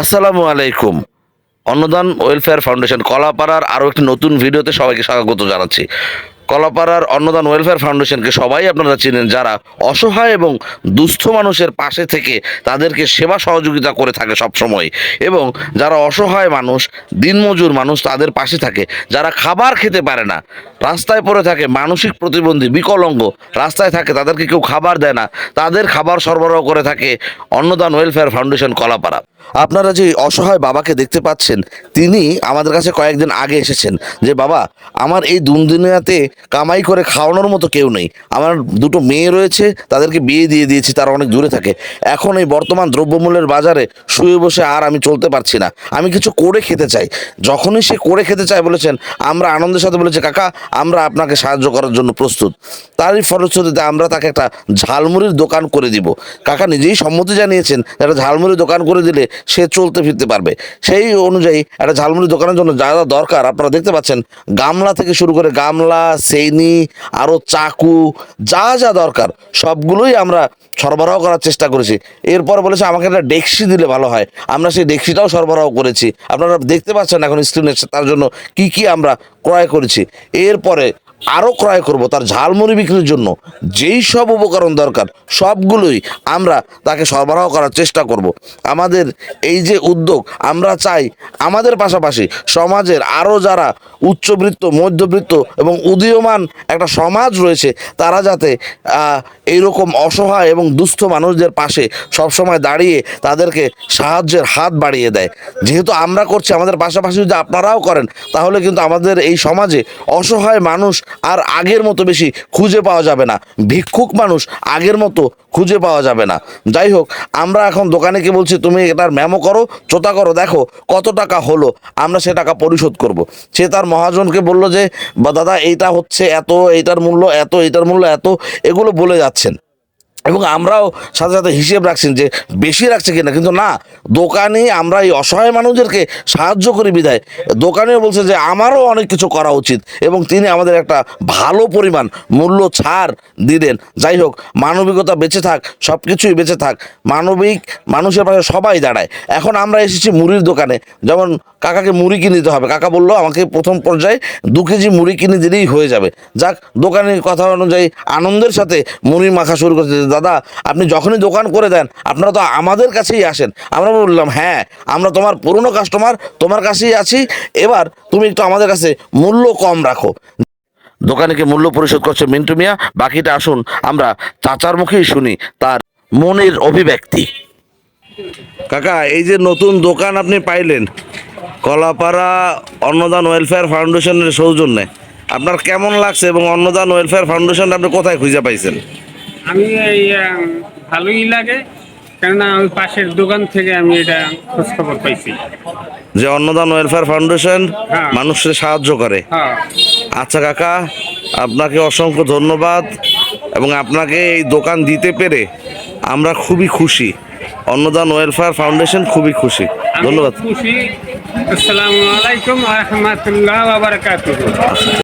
আসসালামু আলাইকুম। অন্নদান welfare foundation কলাপাড়ার আরও একটি নতুন ভিডিওতে সবাইকে স্বাগত জানাচ্ছি। কলাপাড়ার অন্নদান ওয়েলফেয়ার ফাউন্ডেশনকে সবাই আপনারা চিনেন যারা অসহায় এবং দুস্থ মানুষের পাশে থেকে তাদেরকে সেবা সহযোগিতা করে থাকে সব সময় এবং যারা অসহায় মানুষ, দিনমজুর মানুষ তাদের পাশে থাকে। যারা খাবার খেতে পারে না, রাস্তায় পড়ে থাকে মানসিক প্রতিবন্ধী, বিকলাঙ্গ, রাস্তায় থাকে তাদেরকে কেউ খাবার দেয় না। তাদের খাবার সরবরাহ করে থাকে অন্নদান ওয়েলফেয়ার ফাউন্ডেশন কলাপাড়া। আপনারা যে অসহায় বাবাকে দেখতে পাচ্ছেন, তিনি আমাদের কাছে কয়েকদিন আগে এসেছেন। যে বাবা, আমার এই দুনিয়াতে কামাই করে খাওয়ানোর মতো কেউ নেই। আমার দুটো মেয়ে রয়েছে, তাদেরকে বিয়ে দিয়ে দিয়েছি, তারা অনেক দূরে থাকে। এখন এই বর্তমান দ্রব্যমূল্যের বাজারে শুয়ে বসে আর আমি চলতে পারছি না। আমি কিছু করে খেতে চাই। যখনই সে করে খেতে চায় বলেছেন, আমরা আনন্দের সাথে বলেছি, কাকা, আমরা আপনাকে সাহায্য করার জন্য প্রস্তুত। তারই ফলশ্রুতিতে আমরা তাকে একটা ঝালমুড়ির দোকান করে দিব। কাকা নিজেই সম্মতি জানিয়েছেন, একটা ঝালমুড়ির দোকান করে দিলে সে চলতে ফিরতে পারবে। সেই অনুযায়ী একটা ঝালমুড়ির দোকানের জন্য যা যা দরকার, আপনারা দেখতে পাচ্ছেন, গামলা থেকে শুরু করে গামলা সেইনি আরও চাকু, যা যা দরকার, সবগুলোই আমরা সরবরাহ করার চেষ্টা করেছি। এরপর বলেছে, আমাকে একটা ডেক্সি দিলে ভালো হয়। আমরা সেই ডেক্সিটাও সরবরাহ করেছি। আপনারা দেখতে পাচ্ছেন এখন স্ক্রিনে তার জন্য কি কি আমরা ক্রয় করেছি। এরপরে আরও ক্রয় করব তার ঝালমুড়ি বিক্রির জন্য। যেই সব উপকরণ দরকার, সবগুলোই আমরা তাকে সরবরাহ করার চেষ্টা করব। আমাদের এই যে উদ্যোগ, আমরা চাই আমাদের পাশাপাশি সমাজের আরও যারা উচ্চবৃত্ত, মধ্যবৃত্ত এবং উদীয়মান একটা সমাজ রয়েছে, তারা যাতে এইরকম অসহায় এবং দুস্থ মানুষদের পাশে সবসময় দাঁড়িয়ে তাদেরকে সাহায্যের হাত বাড়িয়ে দেয়। যেহেতু আমরা করছি, আমাদের পাশাপাশি যদি আপনারাও করেন, তাহলে কিন্তু আমাদের এই সমাজে অসহায় মানুষ আর আগের মতো বেশি খুঁজে পাওয়া যাবে না। ভিক্ষুক মানুষ আগের মতো খুঁজে পাওয়া যাবে না। যাই হোক, আমরা এখন দোকানে কি বলছি, তুমি এটার মেমো করো, চোতা করো, দেখো কত টাকা হলো, আমরা সে টাকা পরিশোধ করব। সে তার মহাজনকে বলল যে দাদা, এইটা হচ্ছে এত, এইটার মূল্য এত, এইটার মূল্য এত, এগুলো বলে যাচ্ছেন। এবং আমরাও সাথে সাথে হিসেব রাখছেন যে বেশি রাখছে কিনা। কিন্তু না, দোকানে আমরা এই অসহায় মানুষদেরকে সাহায্য করি বিধায়। দোকানেও বলছে যে আমারও অনেক কিছু করা উচিত এবং তিনি আমাদের একটা ভালো পরিমাণ মূল্য ছাড় দিলেন। যাই হোক, মানবিকতা বেঁচে থাক সব কিছুই বেঁচে থাক, মানবিক মানুষের পাশে সবাই দাঁড়ায়। এখন আমরা এসেছি মুড়ির দোকানে। যেমন কাকাকে মুড়ি কিনে দিতে হবে। কাকা বলল, আমাকে প্রথম পর্যায়ে দু কেজি মুড়ি কিনে দিলেই হয়ে যাবে। যাক, দোকানের কথা অনুযায়ী আনন্দের সাথে মুড়ি মাখা শুরু করতে দাদা, আপনি যখনই দোকান করে দেন, আপনারা তো আমাদের কাছেই আসেন। আমরা বললাম হ্যাঁ আমরা তোমার পুরনো কাস্টমার তোমার কাছেই আছি। এবার তুমি একটু আমাদের কাছে মূল্য কম রাখো। দোকানে কি মূল্য পরিশোধ করছে মিন্টু মিয়া। বাকিটা আসুন, আমরা চাচার মুখেই শুনি তার মনের অভিব্যক্তি। কাকা, এই যে নতুন দোকান আপনি পাইলেন, কলাপাড়া অন্নদান ওয়েলফেয়ার ফাউন্ডেশনের সৌজন্যে, আপনার কেমন লাগছে এবং অন্নদান ওয়েলফেয়ার ফাউন্ডেশন আপনি কোথায় খুঁজে পাইছেন? আমি এই ভালোই লাগে কেননা ওই পাশের দোকান থেকে আমি এটা খোঁজ খবর পাইছি। যে অন্নদান ওয়েলফেয়ার ফাউন্ডেশন হ্যাঁ। মানুষের সাহায্য করে। হ্যাঁ। আচ্ছা কাকা আপনাকে অসংখ্য ধন্যবাদ এবং আপনাকে এই দোকান দিতে পেরে আমরা খুবই খুশি। অন্নদান ওয়েলফেয়ার ফাউন্ডেশন খুবই খুশি। ধন্যবাদ। খুশি। আসসালামু আলাইকুম রহমতুল্লাহ বারাকাতুহ।